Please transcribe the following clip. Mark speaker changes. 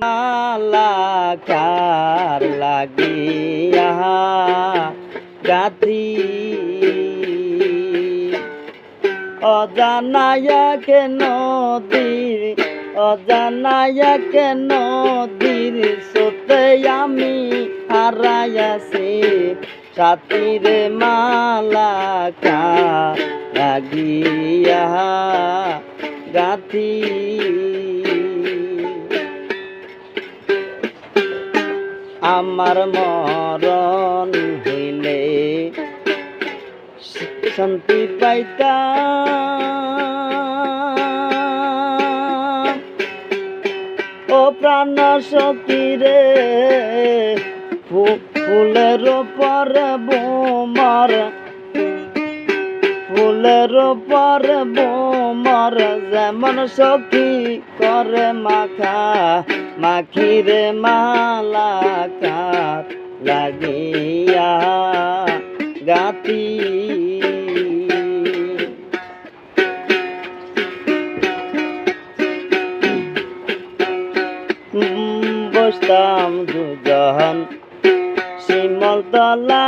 Speaker 1: মালাকার লাগিয়া গাথি। অজানায়ক নদীর অজানায়ক নদীর সোতে আমি হারাইয়াছি সাথীর মালাকা লাগিয়া গাথি। আমার মরণ হইলে শান্তি পাইতাম। ও প্রাণ সকিরে ফুলের পর বোমর ফুলের পর বোমর যেমন সখী করে মাখা, মাখিরে মালাকার লাগিয়া গাতি বসতাম দুজন শিমল তলা